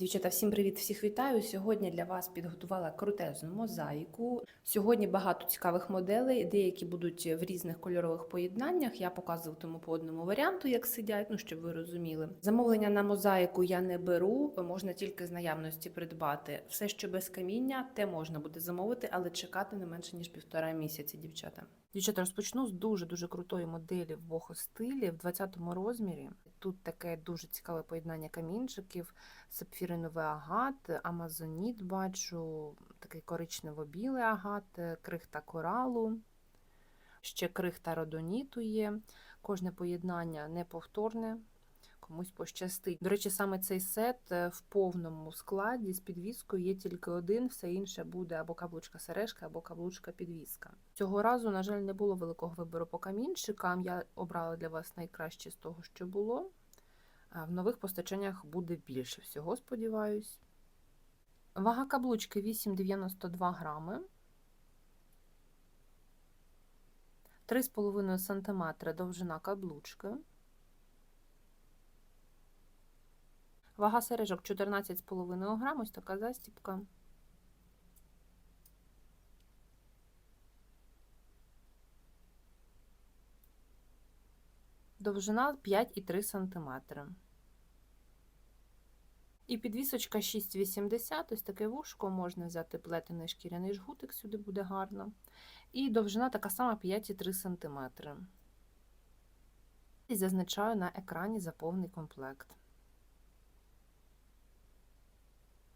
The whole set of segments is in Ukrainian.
Дівчата, всім привіт, всіх вітаю. Сьогодні для вас підготувала крутезну мозаїку. Сьогодні багато цікавих моделей, деякі будуть в різних кольорових поєднаннях. Я показуватиму по одному варіанту, як сидять, ну щоб ви розуміли. Замовлення на мозаїку я не беру, можна тільки з наявності придбати. Все, що без каміння, те можна буде замовити, але чекати не менше ніж півтора місяці, дівчата. Дівчата, розпочну з дуже дуже крутої моделі в бохо стилі в 20-му розмірі. Тут таке дуже цікаве поєднання камінчиків сапфіриновий агат, амазоніт бачу, такий коричнево-білий агат, крихта коралу, ще крихта родоніту є. Кожне поєднання неповторне, комусь пощастить. До речі, саме цей сет е, в повному складі з підвіскою є тільки один, все інше буде або каблучка сережка, або каблучка підвіска. Цього разу, на жаль, не було великого вибору по камінчикам. Я обрала для вас найкраще з того, що було. В нових постачаннях буде більше всього, сподіваюсь. Вага каблучки 8,92 грами. 3,5 см довжина каблучки. Вага сережок 14,5 грам, ось така застіпка. Довжина 5,3 см. І підвісочка 6,80, ось таке вушко, можна взяти плетений шкіряний жгутик, сюди буде гарно. І довжина така сама 5,3 см. І зазначаю на екрані за повний комплект.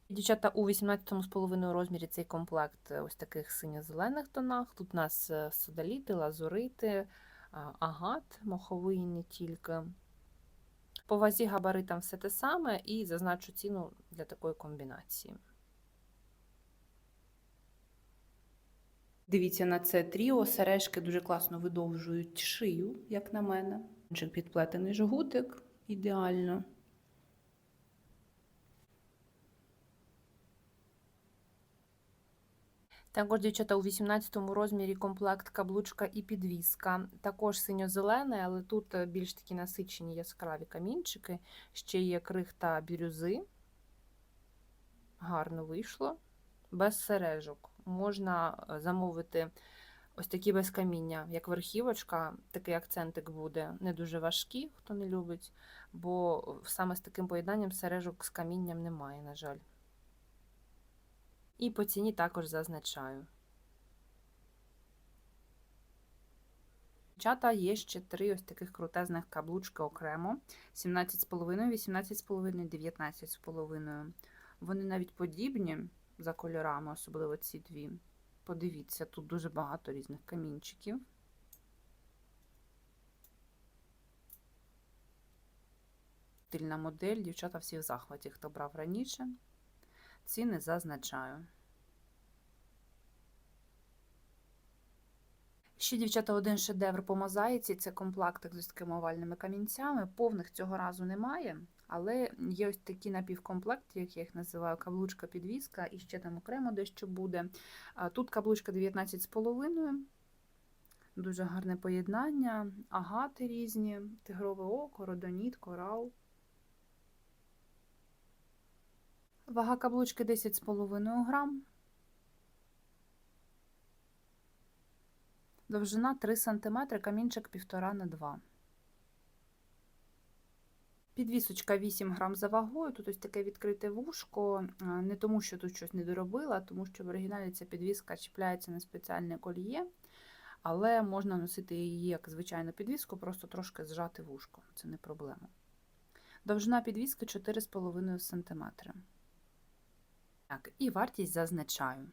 Дівчата, у 18,5 розмірі цей комплект ось таких синьо-зелених тонах. Тут у нас е, содаліти, лазурити, агат, моховий не тільки. По вазі габаритам все те саме і зазначу ціну для такої комбінації. Дивіться на це тріо. Сережки дуже класно видовжують шию, як на мене. Підплетений жгутик ідеально. Також, дівчата, у 18-му розмірі комплект каблучка і підвіска. Також синьо-зелений, але тут е, більш такі насичені яскраві камінчики. Ще є крихта бірюзи. Гарно вийшло. Без сережок. Можна е, замовити ось такі без каміння, як верхівочка, такий акцентик буде. Не дуже важкі, хто не любить, бо саме з таким поєднанням сережок з камінням немає, на жаль. І по ціні також зазначаю. Дівчата є ще три ось таких крутезних каблучки окремо: 17,5, 18,5, 19,5. Вони навіть подібні за кольорами, особливо ці дві. Подивіться, тут дуже багато різних камінчиків. Стильна модель, дівчата всі в захваті, хто брав раніше. Ціни зазначаю. Ще, дівчата, один шедевр по мозаїці це комплектик з такими овальними камінцями. Повних цього разу немає, але є ось такі напівкомплекти, як я їх називаю, каблучка підвіска, і ще там окремо дещо буде. Тут каблучка 19,5. Дуже гарне поєднання, агати різні, тигрове око, родоніт, корал. Вага каблучки 10,5 грам. Довжина 3 см, камінчик 1,5 на 2 Підвісочка 8 грам за вагою. Тут ось таке відкрите вушко. Не тому, що тут щось не доробила, тому що в оригіналі ця підвіска чіпляється на спеціальне кольє, але можна носити її як звичайну підвіску, просто трошки зжати вушко, це не проблема. Довжина підвіски 4,5 см. Так, і вартість зазначаю.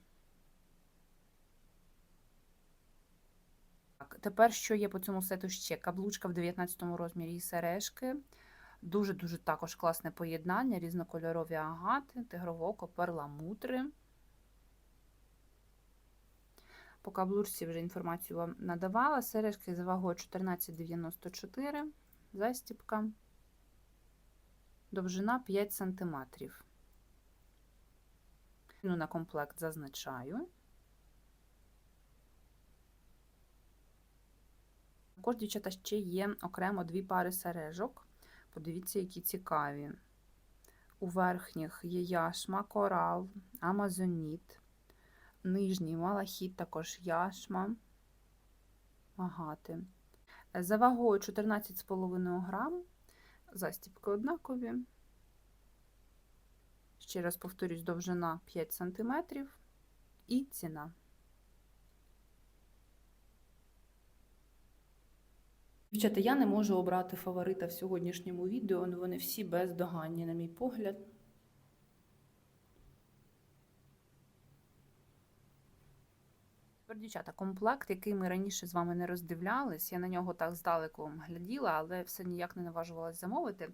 Так, Тепер, що є по цьому сету ще? Каблучка в 19 розмірі і сережки. Дуже-дуже також класне поєднання, різнокольорові агати, тигровоко, перламутри. По каблучці вже інформацію вам надавала. Сережки за вагою 14,94, застіпка, довжина 5 см. На комплект зазначаю. Також, дівчата, ще є окремо дві пари сережок. Подивіться, які цікаві. У верхніх є яшма, корал, амазоніт, нижній малахіт, також яшма, агати. За вагою 14,5 грам, застібки однакові. Ще раз повторюсь, довжина 5 см і ціна. Дівчата, я не можу обрати фаворита в сьогоднішньому відео, вони всі бездоганні, на мій погляд. Тепер, дівчата, комплект, який ми раніше з вами не роздивлялись, я на нього так здалеку гляділа, але все ніяк не наважувалась замовити.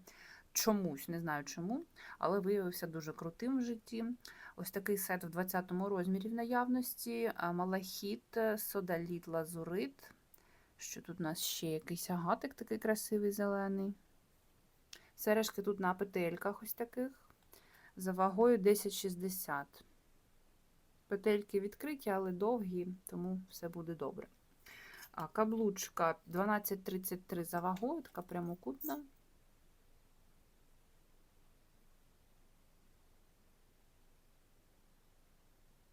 Чомусь, не знаю чому, але виявився дуже крутим в житті. Ось такий сет в 20-му розмірі в наявності. Малахіт, содаліт, лазурит. Що тут у нас ще якийсь агатик такий красивий зелений. Сережки тут на петельках ось таких. За вагою 10,60. Петельки відкриті, але довгі, тому все буде добре. А каблучка 12,33 за вагою, така прямокутна.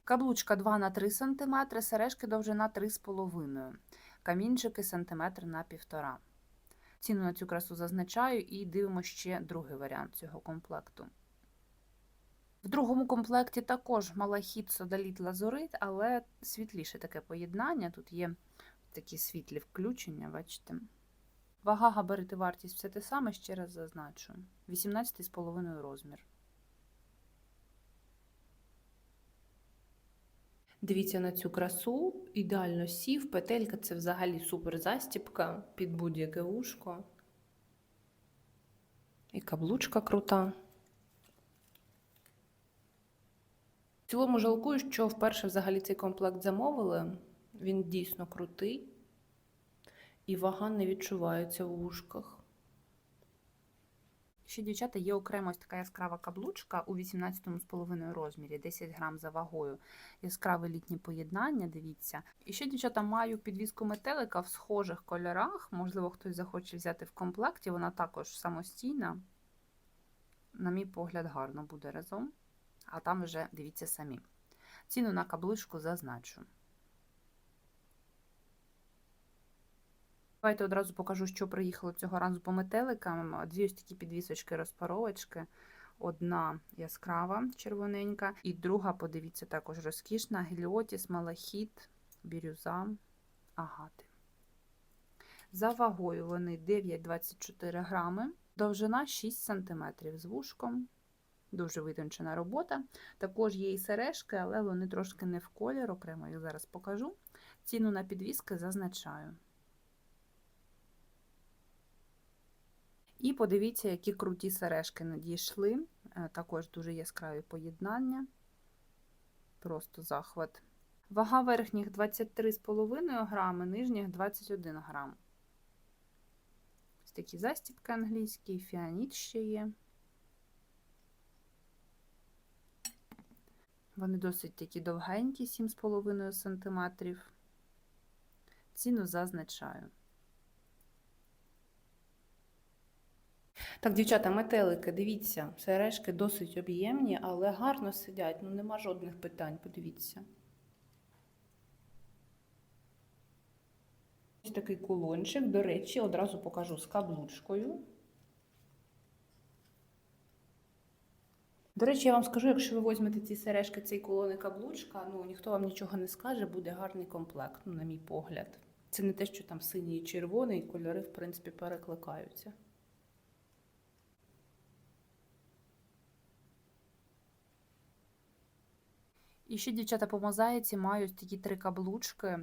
Каблучка 2 на 3 см, сережки довжина 3,5 камінчики сантиметр на півтора. Ціну на цю красу зазначаю і дивимося ще другий варіант цього комплекту. В другому комплекті також малахіт, содаліт, лазурит, але світліше таке поєднання. Тут є такі світлі включення, бачите. Вага, габарити, вартість все те саме, ще раз зазначу. 18,5 розмір. Дивіться на цю красу, ідеально сів, петелька це взагалі супер застіпка під будь-яке вушко. І каблучка крута. В цілому жалкую, що вперше взагалі цей комплект замовили. Він дійсно крутий, і вага не відчувається в вушках. Ще, дівчата, є окремо ось така яскрава каблучка у 18,5 розмірі, 10 грам за вагою. Яскраве літнє поєднання, дивіться. І ще, дівчата, маю підвіску метелика в схожих кольорах. Можливо, хтось захоче взяти в комплекті. Вона також самостійна. На мій погляд, гарно буде разом. А там вже дивіться самі. Ціну на каблучку зазначу. Давайте одразу покажу, що приїхало цього разу по метеликам. Дві ось такі підвісочки розпаровочки. Одна яскрава, червоненька, і друга, подивіться, також розкішна: геліотіс, малахіт, бірюза, агати. За вагою вони 9,24 грами, довжина 6 см з вушком. Дуже витончена робота. Також є і сережки, але вони трошки не в колір, окремо їх зараз покажу. Ціну на підвіски зазначаю. І подивіться, які круті сережки надійшли. Е, Також дуже яскраві поєднання. Просто захват. Вага верхніх 23,5 грами, нижніх 21 грам. Ось такі застібки англійські, фіаніт ще є. Вони досить такі довгенькі, 7,5 см. Ціну зазначаю. Так, дівчата, метелики, дивіться, сережки досить об'ємні, але гарно сидять, ну нема жодних питань, подивіться. Ось такий кулончик, до речі, одразу покажу з каблучкою. До речі, я вам скажу, якщо ви візьмете ці сережки, цей кулон і каблучка, ну ніхто вам нічого не скаже, буде гарний комплект, ну, на мій погляд. Це не те, що там синій і червоний, кольори, в принципі, перекликаються. І ще, дівчата, по мозаїці мають такі три каблучки: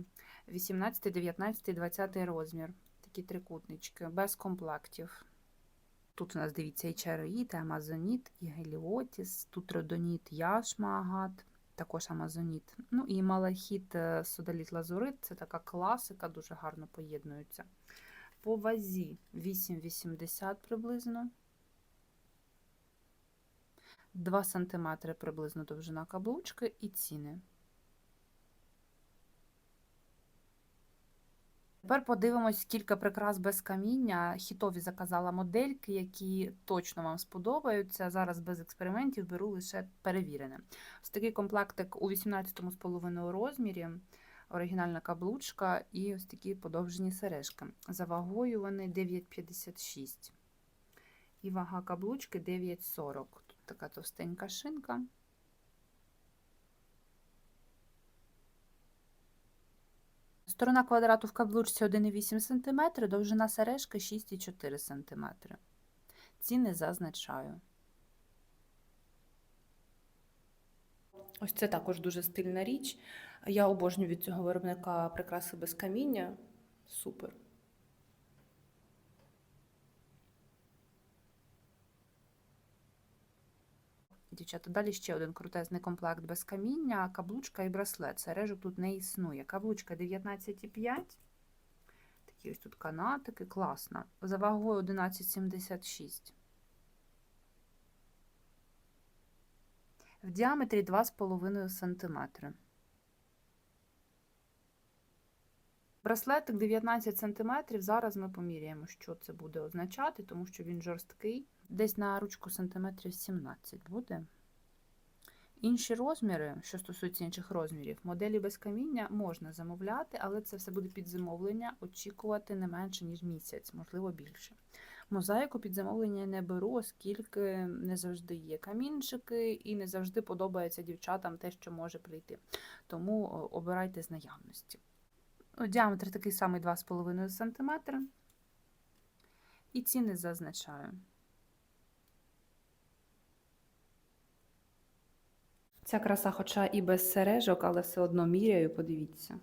18, 19, 20 розмір. Такі трикутнички, без комплектів. Тут у нас, дивіться, і чароїд, і амазоніт, і геліотіс, тут родоніт, яшма, агат, також амазоніт. Ну і малахіт, е, содаліт, лазурит це така класика, дуже гарно поєднуються. По вазі 8,80 приблизно. 2 см приблизно довжина каблучки і ціни. Тепер подивимось кілька прикрас без каміння. Хітові заказала модельки, які точно вам сподобаються. Зараз без експериментів беру лише перевірене. Ось такий комплектик у 18,5 розмірі, оригінальна каблучка і ось такі подовжені сережки. За вагою вони 9,56. І вага каблучки 9,40. Така товстенька шинка. Сторона квадрату в каблучці 1,8 см, довжина сережки 6,4 см. Ціни зазначаю. Ось це також дуже стильна річ. Я обожнюю від цього виробника прикраси без каміння. Супер. Дівчата, далі ще один крутезний комплект без каміння, каблучка і браслет. Сережок тут не існує. Каблучка 19,5. Такі ось тут канатики, класна. За вагою 11,76. В діаметрі 2,5 см. Браслетик 19 см. Зараз ми поміряємо, що це буде означати, тому що він жорсткий. Десь на ручку сантиметрів 17 буде. Інші розміри, що стосуються інших розмірів, моделі без каміння можна замовляти, але це все буде під замовлення, очікувати не менше, ніж місяць, можливо, більше. Мозаїку під замовлення не беру, оскільки не завжди є камінчики і не завжди подобається дівчатам те, що може прийти. Тому обирайте з наявності. Діаметр такий самий 2,5 см. І ціни зазначаю. Ця краса, хоча і без сережок, але все одно міряю, подивіться.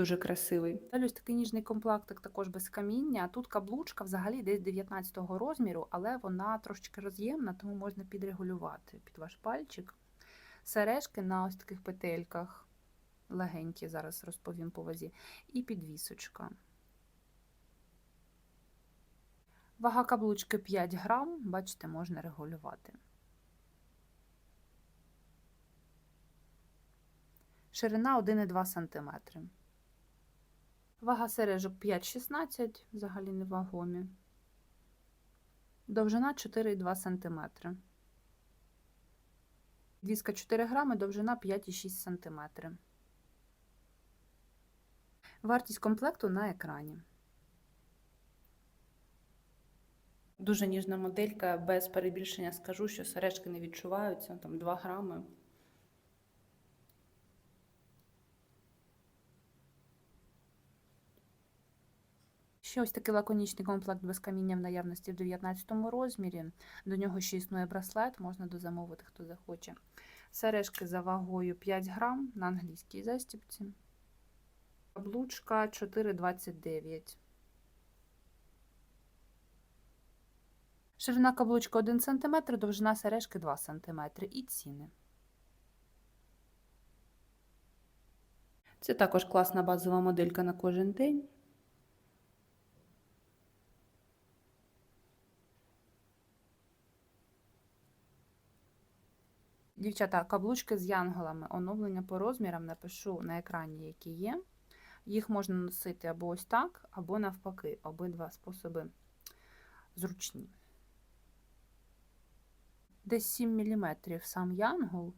Дуже красивий. Далі ось такий ніжний комплектик також без каміння. Тут каблучка взагалі десь 19-го розміру, але вона трошечки роз'ємна, тому можна підрегулювати під ваш пальчик. Сережки на ось таких петельках, легенькі, зараз розповім по вазі, і підвісочка. Вага каблучки 5 грам, бачите, можна регулювати. Ширина 1,2 см. Вага сережок 5,16, взагалі невагомі. Довжина 4,2 см. Віска 4 грами, довжина 5,6 см. Вартість комплекту на екрані. Дуже ніжна моделька, без перебільшення скажу, що сережки не відчуваються, там 2 грами. Ще ось такий лаконічний комплект без каміння в наявності в 19 розмірі. До нього ще існує браслет, можна дозамовити, хто захоче. Сережки за вагою 5 грам на англійській застіпці. Каблучка 4,29. Ширина каблучка 1 см, довжина сережки 2 см. І ціни. Це також класна базова моделька на кожен день. Дівчата, каблучки з янголами. Оновлення по розмірам напишу на екрані, які є. Їх можна носити або ось так, або навпаки. Обидва способи зручні. Десь 7 мм сам янгол.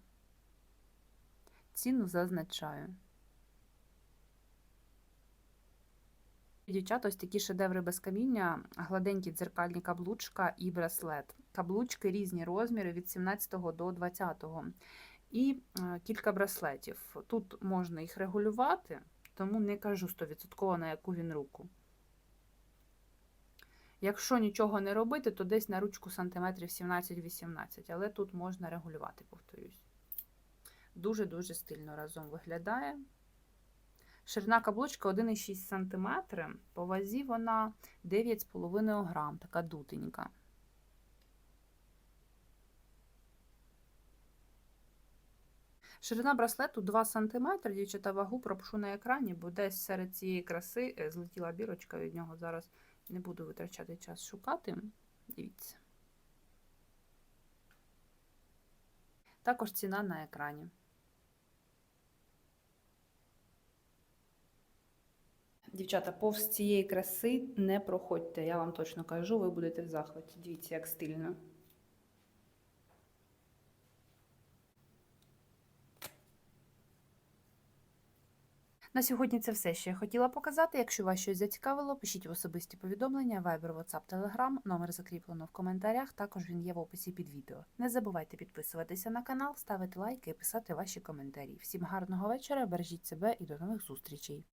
Ціну зазначаю. Дівчата, ось такі шедеври без каміння, гладенькі дзеркальні каблучка і браслет. Каблучки різні розміри від 17 до 20. І е, кілька браслетів. Тут можна їх регулювати, тому не кажу 100% на яку він руку. Якщо нічого не робити, то десь на ручку сантиметрів 17-18, але тут можна регулювати, повторюсь. Дуже-дуже стильно разом виглядає. Ширина каблучка 1,6 см, по вазі вона 9,5 грам, така дутенька. Ширина браслету 2 см, дівчата вагу пропишу на екрані, бо десь серед цієї краси е, злетіла бірочка від нього. Зараз не буду витрачати час шукати. Дивіться. Також ціна на екрані. Дівчата, повз цієї краси не проходьте. Я вам точно кажу, ви будете в захваті. Дивіться, як стильно. На сьогодні це все, що я хотіла показати. Якщо вас щось зацікавило, пишіть в особисті повідомлення, Viber, WhatsApp, Telegram. Номер закріплено в коментарях. Також він є в описі під відео. Не забувайте підписуватися на канал, ставити лайки і писати ваші коментарі. Всім гарного вечора, бережіть себе і до нових зустрічей!